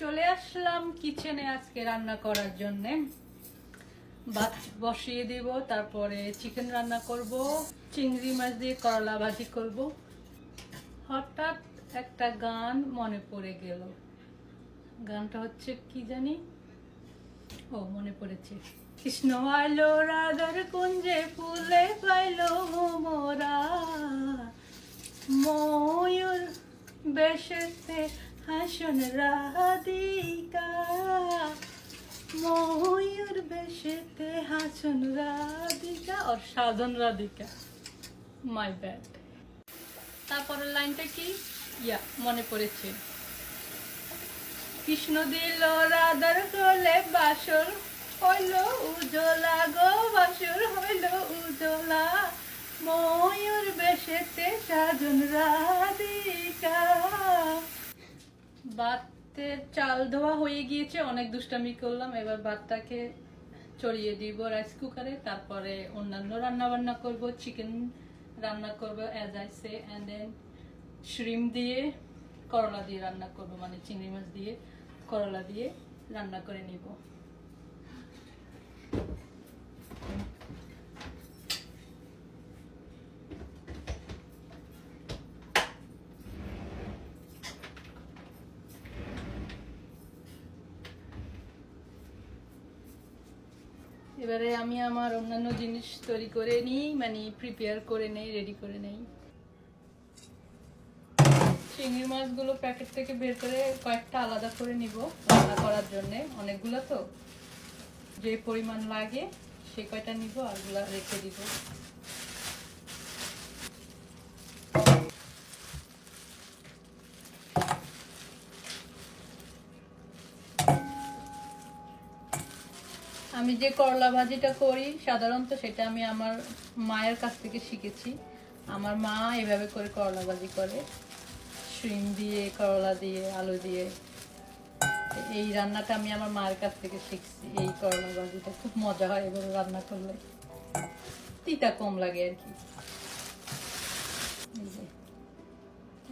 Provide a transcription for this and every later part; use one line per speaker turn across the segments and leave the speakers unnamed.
চলে আসলাম কিচেনে আজকে রান্না করার জন্যে। ভাত বসিয়ে দেব, তারপরে চিকেন রান্না করব, চিংড়ি মাছ দিয়ে করলা ভাজি করব। হঠাৎ একটা গান মনে পড়ে গেল। গানটা হচ্ছে কি জানি? ও, মনে পড়েছে। কৃষ্ণ আইলো রাধার কুঞ্জে ফুলে পাইলো মোরা ময়ূর বেশেতে হাসন রাধিকা। ময়ূর বেশেতে হাসন রাধিকা আর সাধন রাধিকা। মাই ব্যাড তারপরের লাইনটা কি? ইয়া, মনে পড়েছে। কৃষ্ণ দিল রাধার কোলে বাসর, হইল উজলা গো বাসর, হইল উজলা ময়ূর বেশেতে সাজন রাধিকা। ভাতের চাল ধোয়া হয়ে গিয়েছে, অনেক দুষ্টামি করলাম। এবার ভাতটাকে চড়িয়ে দিব রাইস কুকারে তারপরে অন্যান্য রান্না বান্না করব চিকেন রান্না করব as I say and then shrimp দিয়ে, করলা দিয়ে রান্না করব মানে চিংড়ি মাছ দিয়ে, করলা দিয়ে রান্না করে নিব। এবারে আমি আমার অন্যান্য জিনিস তৈরি করে নিই মানে প্রিপেয়ার করে নেই রেডি করে নেই। চিংড়ি মাছগুলো প্যাকেট থেকে বের করে কয়েকটা আলাদা করে নিব, রান্না করার জন্যে। অনেকগুলো তো। যে পরিমাণ লাগে, সে কয়টা নিব আরগুলা রেখে দিব। আমি যে করলা ভাজিটা করি, সাধারণত সেটা আমি আমার মায়ের কাছ থেকে শিখেছি। আমার মা এভাবে করে করলা ভাজি করে। শিম দিয়ে, করলা দিয়ে, আলু দিয়ে। এই রান্নাটা আমি আমার মায়ের কাছ থেকে শিখছি, এই করলা ভাজিটা। খুব মজা হয় এভাবে রান্না করলে। তিতা কম লাগে আর কি।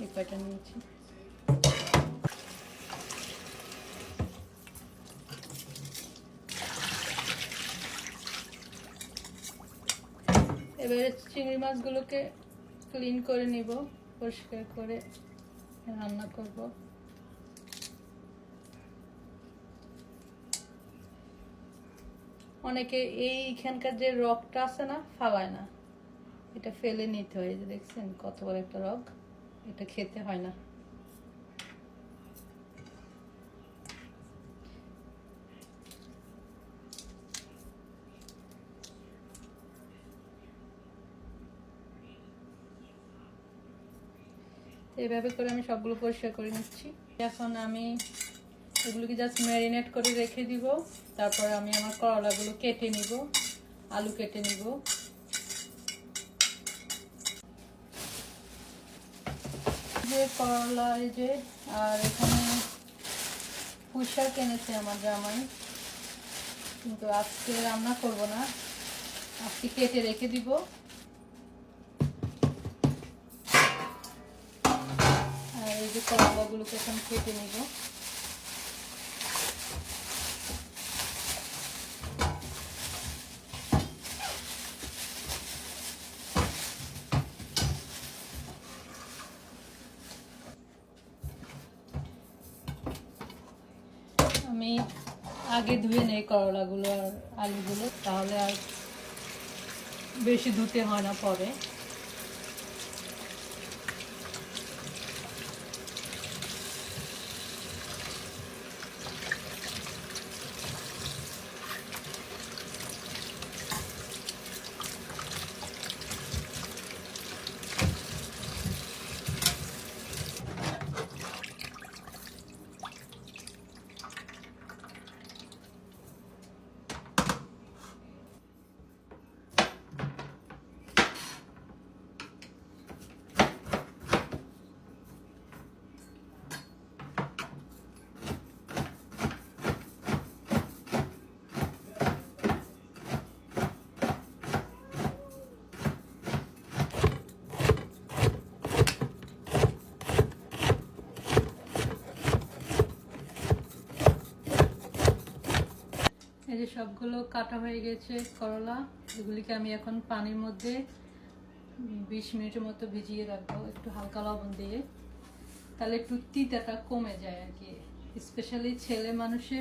এই কয়টা নিয়েছি? এবারে চিংড়ি মাছগুলোকে ক্লিন করে নিব, পরিষ্কার করে রান্না করব। অনেকে এইখানকার যে রগটা আছে না, ফালায় না। এটা ফেলে নিতে হয় যে দেখছেন কত বড় একটা রগ, এটা খেতে হয় না। তো এইভাবে করে আমি সবগুলো পরিষ্কার করে নিচ্ছি। এখন আমি এগুলোকে জাস্ট ম্যারিনেট করে রেখে দিব। তারপর আমি আমার করলাগুলো কেটে নিব, আলু কেটে নিব। যে করলা, এই যে, আর এখানে পুঁইশাক কিনেছে আমার জামাই। কিন্তু আজকে রান্না করব না। আজকে কেটে রেখে দিব। যে করলাগুলোকে এখন কেটে নিব। আমি আগে ধুয়ে নেই করলাগুলো আর আলুগুলো, তাহলে আর বেশি ধুতে হয় না পরে। যে সবগুলো কাটা হয়ে গেছে করলা, এগুলিকে আমি এখন পানির মধ্যে বিশ মিনিটের মতো ভিজিয়ে রাখব, একটু হালকা লবণ দিয়ে। তাহলে একটু তিতাটা কমে যায় আর কি। স্পেশালি ছেলে মানুষে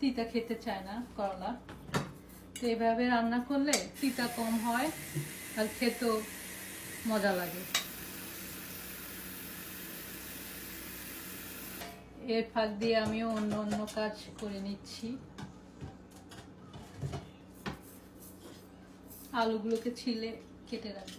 তিতা খেতে চায় না করলা। তো এভাবে রান্না করলে তিতা কম হয় আর খেতেও মজা লাগে। এর ফাঁক দিয়ে আমিও অন্য অন্য কাজ করে নিচ্ছি। আলুগুলোকে ছিলে কেটে রাখব।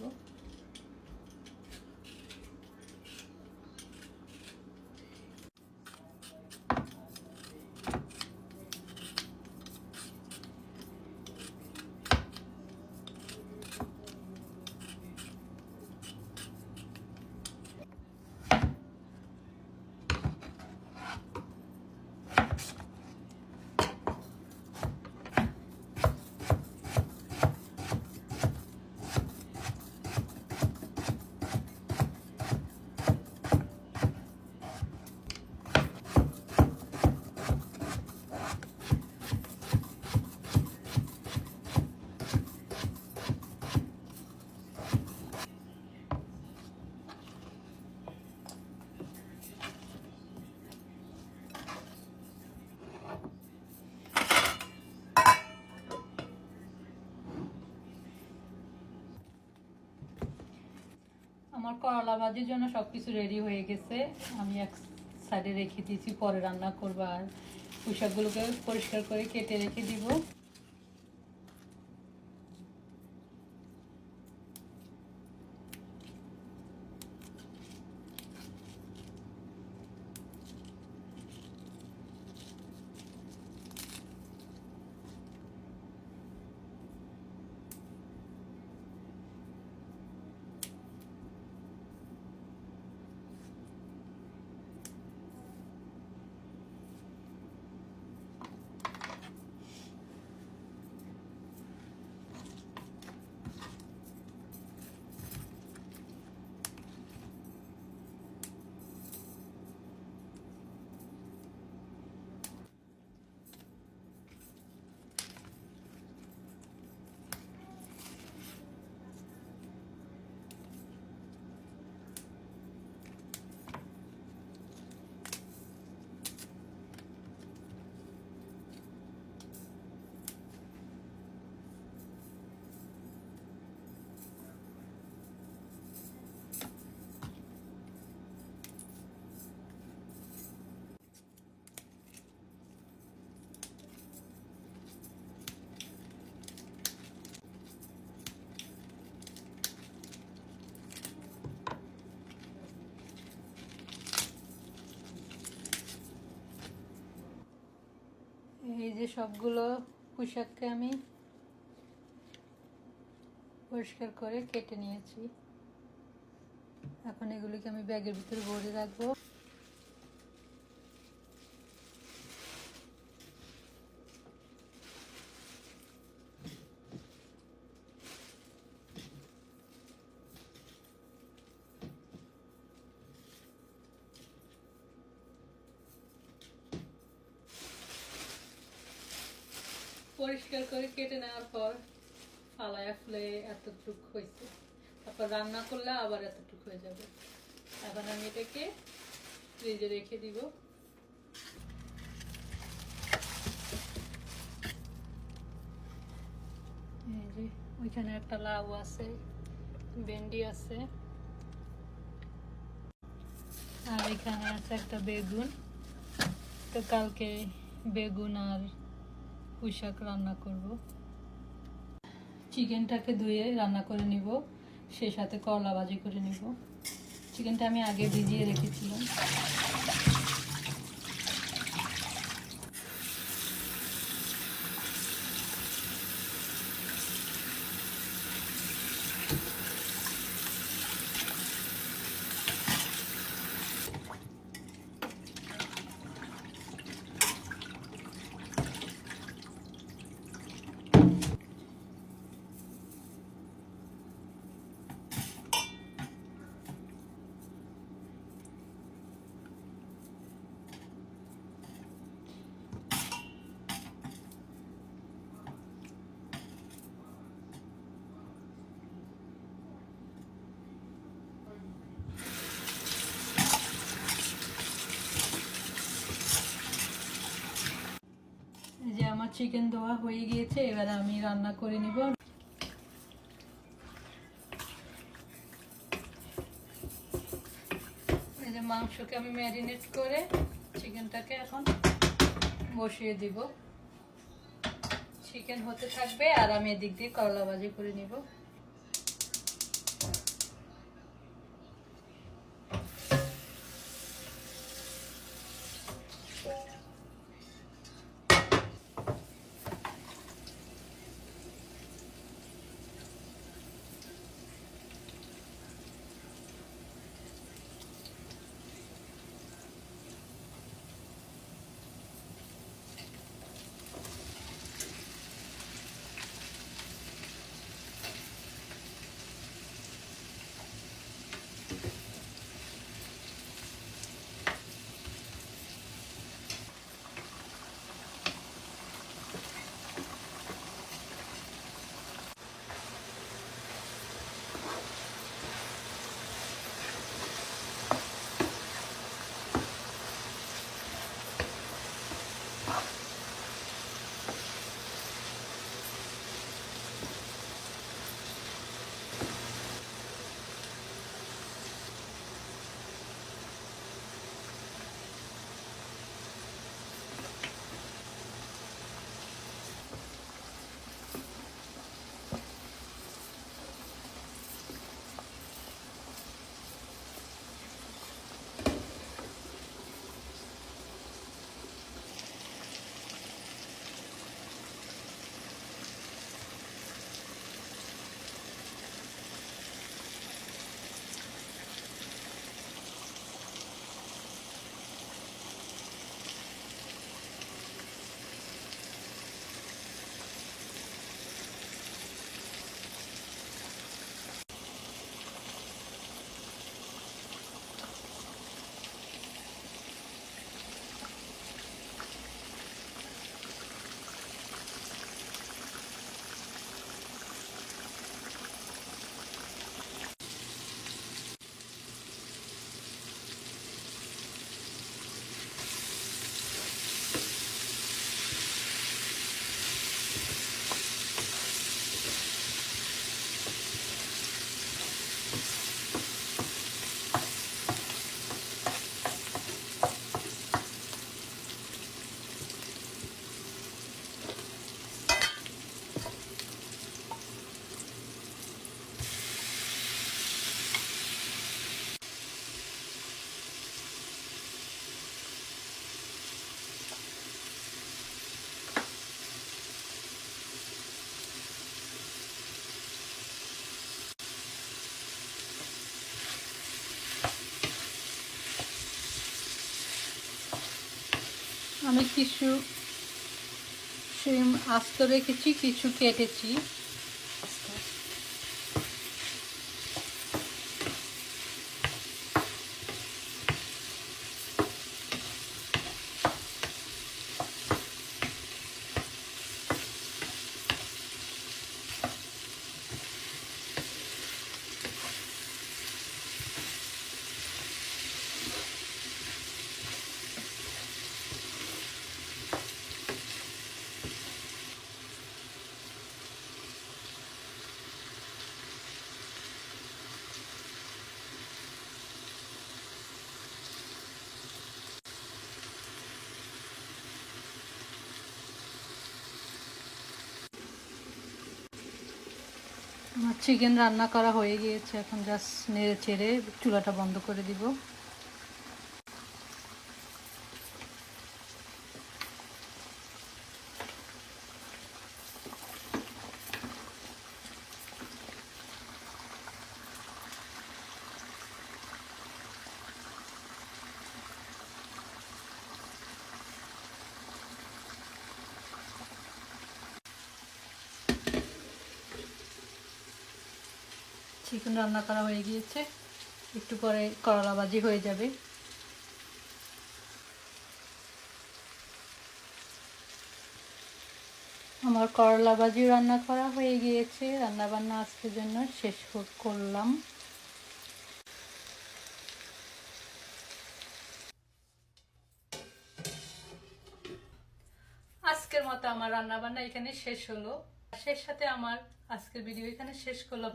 আমার করলা ভাজির জন্য সবকিছু রেডি হয়ে গেছে। আমি এক সাইডে রেখে দিয়েছি, পরে রান্না করব আর পোশাকগুলোকে পরিষ্কার করে কেটে রেখে দিব এই সবগুলো পোশাককে আমি পরিষ্কার করে কেটে নিয়েছি। এখন এগুলিকে আমি ব্যাগের ভিতরে ভরে রাখব। পরিষ্কার করে কেটে নেওয়ার পর ফালায় ফুলে এতটুক হয়েছে। তারপর রান্না করলে আবার এতটুক হয়ে যাবে। এখন আমি এটাকে ফ্রিজে রেখে দিব। ওইখানে একটা লাউ আছে, ভেন্ডি আছে, আর এখানে আছে একটা বেগুন। তো কালকে বেগুন আর পুঁই শাক রান্না করব। চিকেনটাকে ধুয়ে রান্না করে নিব, সেই সাথে করলা ভাজি করে নিব। চিকেনটা আমি আগে ভিজিয়ে রেখেছিলাম। চিকেন দেওয়া হয়ে গিয়েছে, এবার আমি রান্না করে নিব। এই যে মাংসকে আমি ম্যারিনেট করে চিকেনটাকে এখন বসিয়ে দিব। চিকেন হতে থাকবে আর আমি এদিক দিয়ে করলা ভাজি করে নিব। আমি কিছু শিম আস্ত রেখেছি কিছু কেটেছি। আমার চিকেন রান্না করা হয়ে গিয়েছে এখন জাস্ট নেড়ে ছেড়ে চুলাটা বন্ধ করে দিব। চিকেন রান্না করা হয়ে গিয়েছে। একটু পরে করলা ভাজি হয়ে যাবে। আমার করলা ভাজি রান্না করা হয়ে গিয়েছে। রান্না বান্না আজকের জন্য শেষ করলাম। আজকের মতো আমার রান্না বান্না এখানে শেষ হলো। শেষ সাথে আমার আজকের ভিডিও এখানে শেষ করলাম।